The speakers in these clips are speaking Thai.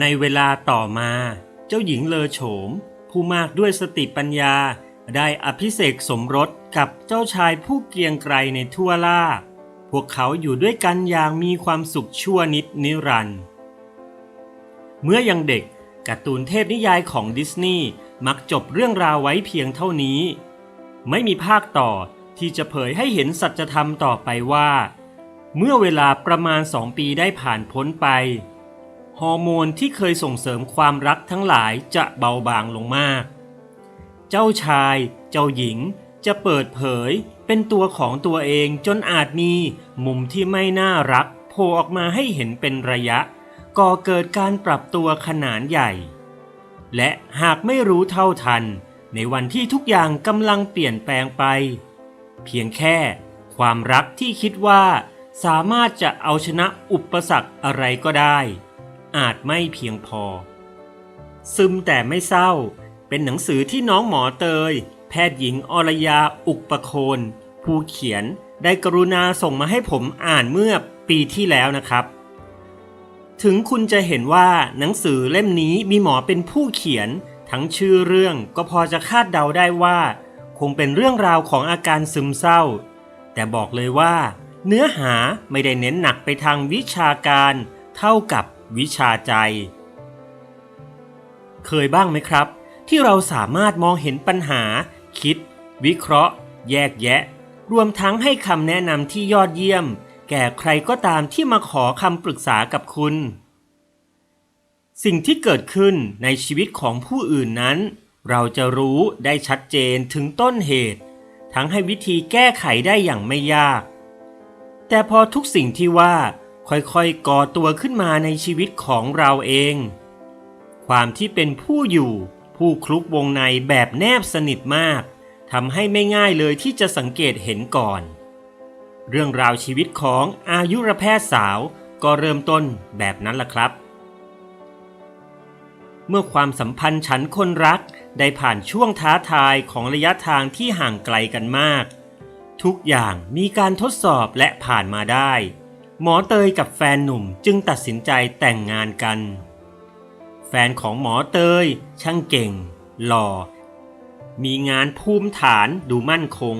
ในเวลาต่อมา เจ้าหญิงเลอโฉม ผู้มากด้วยสติปัญญา ได้อภิเษกสมรสกับเจ้าชายผู้เกรียงไกรในทั่วล่า พวกเขาอยู่ด้วยกันอย่างมีความสุขชั่วนิดนิรันด์เมื่อยังเด็กการ์ตูนเทพนิยายของดิสนีย์มักจบเรื่องราวไว้เพียงเท่านี้ ไม่มีภาคต่อที่จะเผยให้เห็นสัจธรรมต่อไปว่า เมื่อเวลาประมาณสองปีได้ผ่านพ้นไป ฮอร์โมนที่เคยส่งเสริมความรักทั้งหลายจะเบาบางลงมาก เจ้าชาย เจ้าหญิงจะเปิดเผยเป็นตัวของตัวเองจนอาจมีมุมที่ไม่น่ารักโผล่ออกมาให้เห็นเป็นระยะ ก่อเกิดการปรับตัวขนาดใหญ่ และหากไม่รู้เท่าทัน ในวันที่ทุกอย่างกำลังเปลี่ยนแปลงไป เพียงแค่ ความรักที่คิดว่า สามารถจะเอาชนะอุปสรรคอะไรก็ได้ อาจไม่เพียงพอ ซึมแต่ไม่เศร้า เป็นหนังสือที่น้องหมอเตย แพทย์หญิงอรยาอุกประโคน ผู้เขียนได้กรุณาส่งมาให้ผมอ่านเมื่อปีที่แล้วนะครับ ถึงคุณจะเห็นว่าหนังสือเล่มนี้มีหมอเป็นผู้เขียน ทั้งชื่อเรื่องก็พอจะคาดเดาได้ว่า คงเป็นเรื่องราวของอาการซึมเศร้า แต่บอกเลยว่า เนื้อหาไม่ได้เน้นหนักไปทางวิชาการ เท่ากับ วิชาใจ เคยบ้างไหมครับ ที่เราสามารถมองเห็นปัญหา คิด วิเคราะห์ แยกแยะ รวมทั้งให้คำแนะนำที่ยอดเยี่ยม แก่ใครก็ตามที่มาขอคำปรึกษากับคุณ สิ่งที่เกิดขึ้นในชีวิตของผู้อื่นนั้น เราจะรู้ได้ชัดเจนถึงต้นเหตุ ทั้งให้วิธีแก้ไขได้อย่างไม่ยาก แต่พอทุกสิ่งที่ว่า ค่อยๆก่อตัวขึ้นมาในชีวิตของเราเอง ความที่เป็นผู้อยู่ ผู้คลุกวงในแบบแนบสนิทมากทำให้ไม่ง่ายเลยที่จะสังเกตเห็นก่อน เรื่องราวชีวิตของอายุรแพทย์สาวก็เริ่มต้นแบบนั้นล่ะครับ เมื่อความสัมพันธ์ฉันคนรักได้ผ่านช่วงท้าทายของระยะทางที่ห่างไกลกันมาก ทุกอย่างมีการทดสอบและผ่านมาได้ หมอเตยกับแฟนหนุ่มจึงตัดสินใจแต่งงานกัน แฟนของหมอเตยช่างเก่ง หล่อ มีงานภูมิฐานดูมั่นคง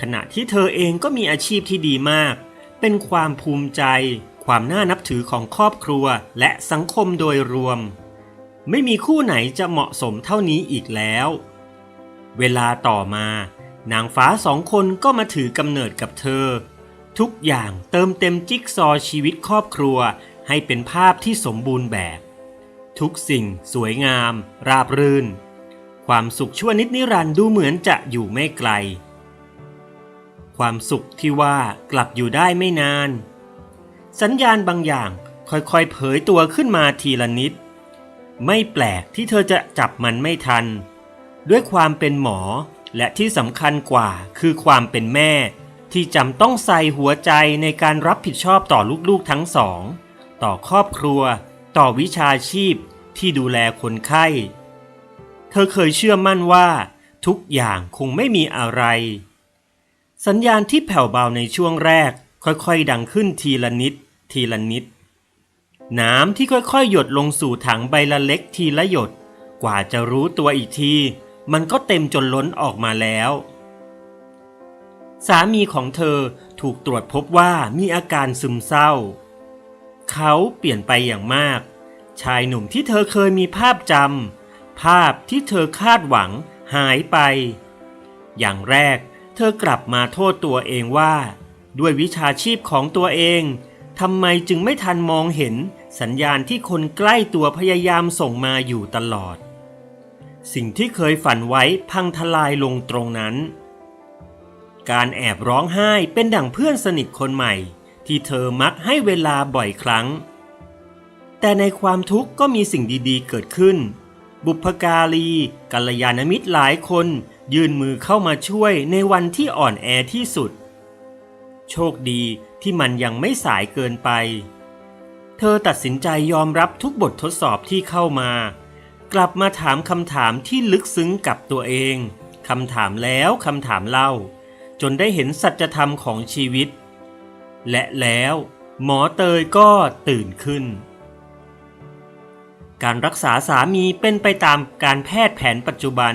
ขณะที่เธอเองก็มีอาชีพที่ดีมาก เป็นความภูมิใจ ความน่านับถือของครอบครัวและสังคมโดยรวม ไม่มีคู่ไหนจะเหมาะสมเท่านี้อีกแล้ว เวลาต่อมา นางฟ้าสองคนก็มาถือกำเนิดกับเธอ ทุกอย่างเติมเต็มจิ๊กซอว์ชีวิตครอบครัว ให้เป็นภาพที่สมบูรณ์แบบ ทุกสิ่งสวยงาม ราบรื่น ความสุขชั่วนิดนิรันดูเหมือนจะอยู่ไม่ไกล ความสุขที่ว่ากลับอยู่ได้ไม่นาน สัญญาณบางอย่างค่อยๆเผยตัวขึ้นมาทีละนิด ไม่แปลกที่เธอจะจับมันไม่ทัน ด้วยความเป็นหมอและที่สำคัญกว่าคือความเป็นแม่ ที่จำต้องใส่หัวใจในการรับผิดชอบต่อลูกๆทั้งสอง ต่อครอบครัว ต่อวิชาชีพที่ดูแลคนไข้ เธอเคยเชื่อมั่นว่า ทุกอย่างคงไม่มีอะไร สัญญาณที่แผ่วเบาในช่วงแรก ค่อยๆ ดังขึ้นทีละนิด ทีละนิด น้ำที่ค่อยๆ หยดลงสู่ถังใบละเล็กทีละหยด กว่าจะรู้ตัวอีกที มันก็เต็มจนล้นออกมาแล้ว สามีของเธอถูกตรวจพบว่ามีอาการซึมเศร้า เขาเปลี่ยนไปอย่างมาก ชายหนุ่มที่เธอเคยมีภาพจำภาพที่เธอคาดหวังหายไป อย่างแรกเธอกลับมาโทษตัวเองว่า ด้วยวิชาชีพของตัวเองทำไมจึงไม่ทันมองเห็นสัญญาณที่คนใกล้ตัวพยายามส่งมาอยู่ตลอด สิ่งที่เคยฝันไว้พังทลายลงตรงนั้น การแอบร้องไห้เป็นดั่งเพื่อนสนิทคนใหม่ ที่เธอมักให้เวลาบ่อยครั้ง แต่ในความทุกข์ก็มีสิ่งดีๆ เกิดขึ้น บุพการีกัลยาณมิตรหลายคนยื่นมือเข้ามาช่วยในวันที่อ่อนแอที่สุด โชคดีที่มันยังไม่สายเกินไป เธอตัดสินใจยอมรับทุกบททดสอบที่เข้ามา กลับมาถามคำถามที่ลึกซึ้งกับตัวเองคำถามแล้วคำถามเล่า จนได้เห็นสัจธรรมของชีวิต และแล้วหมอเตยก็ตื่นขึ้น การรักษาสามีเป็นไปตามการแพทย์แผนปัจจุบัน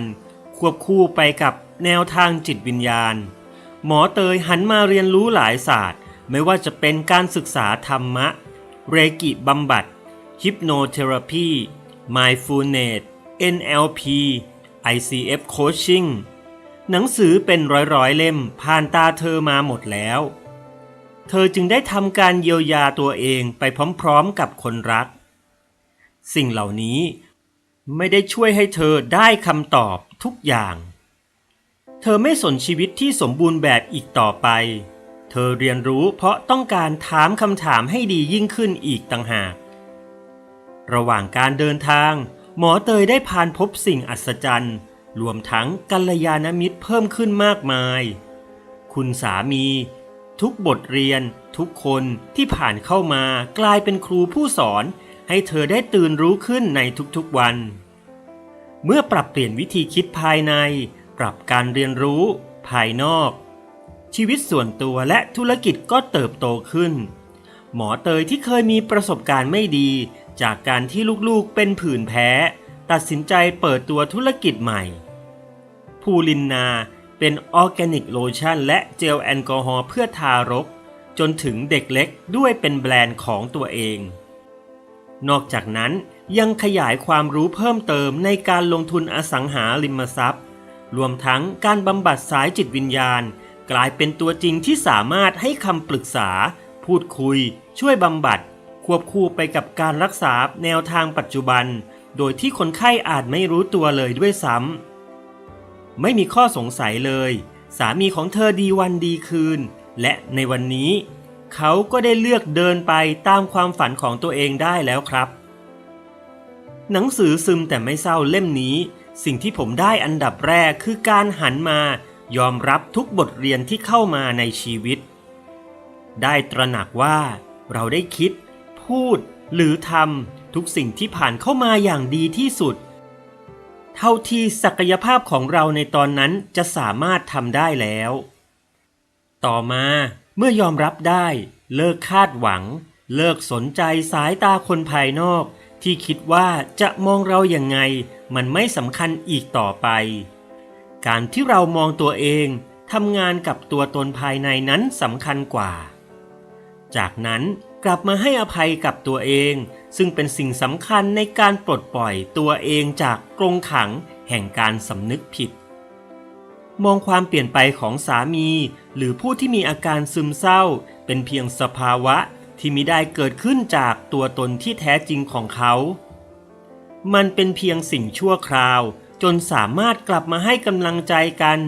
ควบคู่ไปกับแนวทางจิตวิญญาณ หมอเตยหันมาเรียนรู้หลายศาสตร์ ไม่ว่าจะเป็นการศึกษาธรรมะ เรกิบำบัดฮิปโนเทอราพี mindfulness NLP ICF coaching หนังสือเป็นร้อยๆเล่มผ่านตาเธอมาหมดแล้ว เธอจึงได้ทำการเยียวยาตัวเองไปพร้อมๆกับคนรัก สิ่งเหล่านี้ไม่ได้ช่วยให้เธอได้คำตอบทุกอย่าง เธอไม่สนชีวิตที่สมบูรณ์แบบอีกต่อไป เธอเรียนรู้เพราะต้องการถามคำถามให้ดียิ่งขึ้นอีกต่างหาก ระหว่างการเดินทาง หมอเตยได้ผ่านพบสิ่งอัศจรรย์ รวมทั้งกัลยาณมิตรเพิ่มขึ้นมากมาย คุณสามี ทุกบทเรียน ทุกคนที่ผ่านเข้ามากลายเป็นครูผู้สอน ให้เธอได้ตื่นรู้ขึ้นในทุกๆวัน เมื่อปรับเปลี่ยนวิธีคิดภายใน ปรับการเรียนรู้ ภายนอก ชีวิตส่วนตัวและธุรกิจก็เติบโตขึ้น หมอเตยที่เคยมีประสบการณ์ไม่ดี จากการที่ลูกๆเป็นผื่นแพ้ ตัดสินใจเปิดตัวธุรกิจใหม่ ภูลินนาเป็นออร์แกนิกโลชั่นและเจลแอลกอฮอล์เพื่อทารก จนถึงเด็กเล็กด้วยเป็นแบรนด์ของตัวเอง นอกจากนั้นยังขยายความรู้เพิ่มเติมในการลงทุนอสังหาริมทรัพย์ รวมทั้งการบำบัดสายจิตวิญญาณ กลายเป็นตัวจริงที่สามารถให้คำปรึกษา พูดคุย ช่วยบำบัด ควบคู่ไปกับการรักษาแนวทางปัจจุบัน โดยที่คนไข้อาจไม่รู้ตัวเลยด้วยซ้ำไม่มีข้อสงสัยเลย สามีของเธอดีวันดีคืน และในวันนี้ เขาก็ได้เลือกเดินไปตามความฝันของตัวเองได้แล้วครับ หนังสือซึมแต่ไม่เศร้าเล่มนี้ สิ่งที่ผมได้อันดับแรกคือการหันมายอมรับทุกบทเรียนที่เข้ามาในชีวิต ได้ตระหนักว่าเราได้คิด พูดหรือทำ ทุกสิ่งที่ผ่านเข้ามาอย่างดีที่สุด เท่าที่ศักยภาพของเราในตอนนั้นจะสามารถทำได้แล้ว ต่อมาเมื่อยอมรับได้ เลิกคาดหวัง เลิกสนใจสายตาคนภายนอก ที่คิดว่าจะมองเราอย่างไง มันไม่สำคัญอีกต่อไป การที่เรามองตัวเองทำงานกับตัวตนภายในนั้นสำคัญกว่า จากนั้นกลับมาให้อภัยกับตัวเอง ซึ่งเป็นสิ่งสำคัญในการปลดปล่อยตัวเองจากกรงขังแห่งการสำนึกผิด มองความเปลี่ยนไปของสามี หรือผู้ที่มีอาการซึมเศร้า เป็นเพียงสภาวะที่มิได้เกิดขึ้นจากตัวตนที่แท้จริงของเขา มันเป็นเพียงสิ่งชั่วคราว จนสามารถกลับมาให้กำลังใจกัน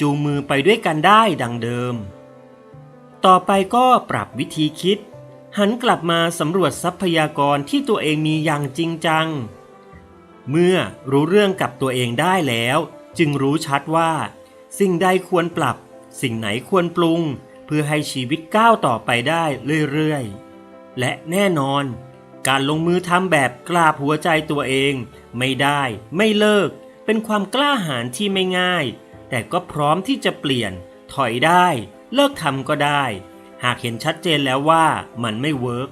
จูงมือไปด้วยกันได้ดังเดิม ต่อไปก็ปรับวิธีคิด หันกลับมาสำรวจทรัพยากรที่ตัวเองมีอย่างจริงจัง เมื่อรู้เรื่องกับตัวเองได้แล้ว จึงรู้ชัดว่า สิ่งใดควรปรับ สิ่งไหนควรปรุง เพื่อให้ชีวิตก้าวต่อไปได้เรื่อยๆ และแน่นอน การลงมือทำแบบกราบหัวใจตัวเอง ไม่ได้ไม่เลิก เป็นความกล้าหาญที่ไม่ง่าย แต่ก็พร้อมที่จะเปลี่ยน ถอยได้ เลิกทำก็ได้ หากเห็นชัดเจนแล้วว่ามันไม่เวิร์ก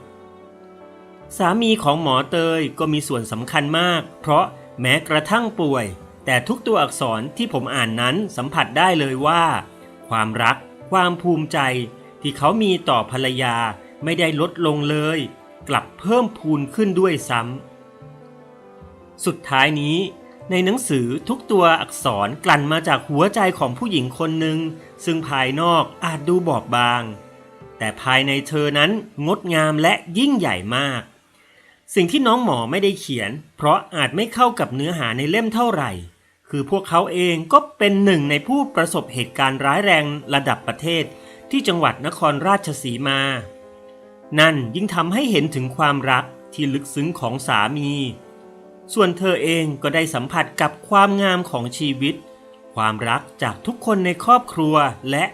สามีของหมอเตยก็มีส่วนสำคัญมาก เพราะแม้กระทั่งป่วย แต่ทุกตัวอักษรที่ผมอ่านนั้นสัมผัสได้เลยว่า ความรัก ความภูมิใจ ที่เขามีต่อภรรยาไม่ได้ลดลงเลย กลับเพิ่มพูนขึ้นด้วยซ้ำสุดท้ายนี้ ในหนังสือทุกตัวอักษรกลั่นมาจากหัวใจของผู้หญิงคนหนึ่งซึ่งภายนอกอาจดูบอบบาง แต่ภายในเธอนั้นงดงามและยิ่งใหญ่มาก สิ่งที่น้องหมอไม่ได้เขียน เพราะอาจไม่เข้ากับเนื้อหาในเล่มเท่าไหร่ คือพวกเขาเองก็เป็นหนึ่งในผู้ประสบเหตุการณ์ร้ายแรงระดับประเทศที่จังหวัดนครราชสีมา นั่นยิ่งทำให้เห็นถึงความรักที่ลึกซึ้งของสามี ส่วนเธอเองก็ได้สัมผัสกับความงามของชีวิต ความรักจากทุกคนในครอบครัวและ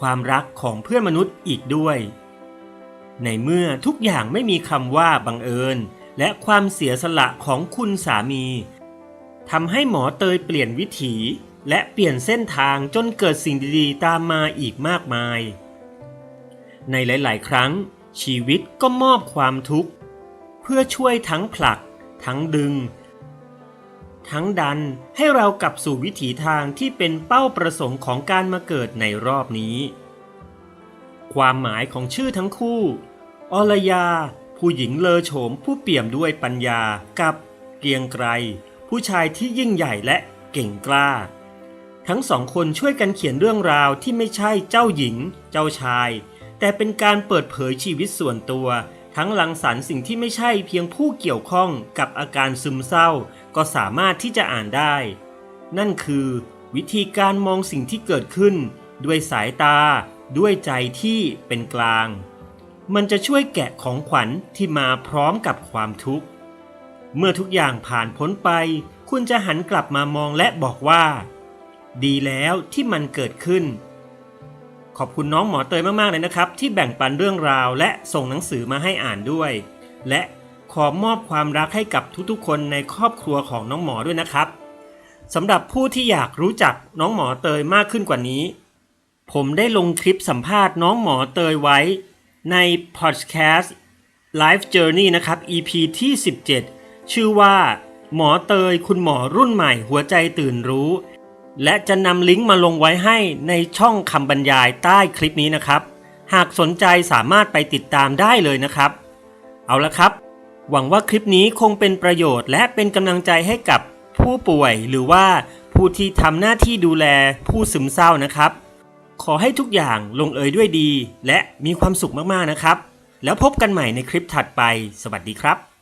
ความรักของเพื่อนมนุษย์อีกด้วย ในเมื่อทุกอย่างไม่มีคำว่าบังเอิญ และความเสียสละของคุณสามีทำให้หมอเตยเปลี่ยนวิถี และเปลี่ยนเส้นทางจนเกิดสิ่งดีๆ ตามมาอีกมากมาย ในหลาย ๆ ครั้ง ชีวิตก็มอบความทุกข์ เพื่อช่วยทั้งผลัก ทั้งดึง ทั้งดันให้เรากลับสู่วิถีทางที่เป็นเป้าประสงค์ของการมาเกิดในรอบนี้ ความหมายของชื่อทั้งคู่อรยา ผู้หญิงเลอโฉมผู้เปี่ยมด้วยปัญญากับเกียงไกร ผู้ชายที่ยิ่งใหญ่และเก่งกล้า ทั้งสองคนช่วยกันเขียนเรื่องราวที่ไม่ใช่เจ้าหญิง เจ้าชาย แต่เป็นการเปิดเผยชีวิตส่วนตัว ทั้งลังสรรค์สิ่งที่ไม่ใช่เพียงผู้เกี่ยวข้องกับอาการซึมเศร้า ก็สามารถที่จะอ่านได้ นั่นคือวิธีการมองสิ่งที่เกิดขึ้น ด้วยสายตา ด้วยใจที่เป็นกลาง มันจะช่วยแกะของขวัญที่มาพร้อมกับความทุกข์ เมื่อทุกอย่างผ่านพ้นไป คุณจะหันกลับมามองและบอกว่า ดีแล้วที่มันเกิดขึ้น ขอบคุณน้องหมอเตยมากๆเลยนะครับ ที่แบ่งปันเรื่องราวและส่งหนังสือมาให้อ่านด้วย และ ขอมอบความรักให้กับทุกๆ คนในครอบครัวของน้องหมอด้วยนะครับสำหรับผู้ที่อยากรู้จักน้องหมอเตยมากขึ้นกว่านี้ ผมได้ลงคลิปสัมภาษณ์น้องหมอเตยไว้ใน Podcast Life Journey นะครับ EP ที่ 17 ชื่อว่า หมอเตยคุณหมอรุ่นใหม่หัวใจตื่นรู้ และจะนำลิงก์มาลงไว้ให้ในช่องคำบรรยายใต้คลิปนี้นะครับ หากสนใจสามารถไปติดตามได้เลยนะครับ เอาละครับ หวังว่าคลิปนี้คงเป็นประโยชน์และเป็นกำลังใจให้กับผู้ป่วยหรือว่าผู้ที่ทำหน้าที่ดูแลผู้ซึมเศร้านะครับ ขอให้ทุกอย่างลงเอยด้วยดี และมีความสุขมากๆนะครับ แล้วพบกันใหม่ในคลิปถัดไป สวัสดีครับ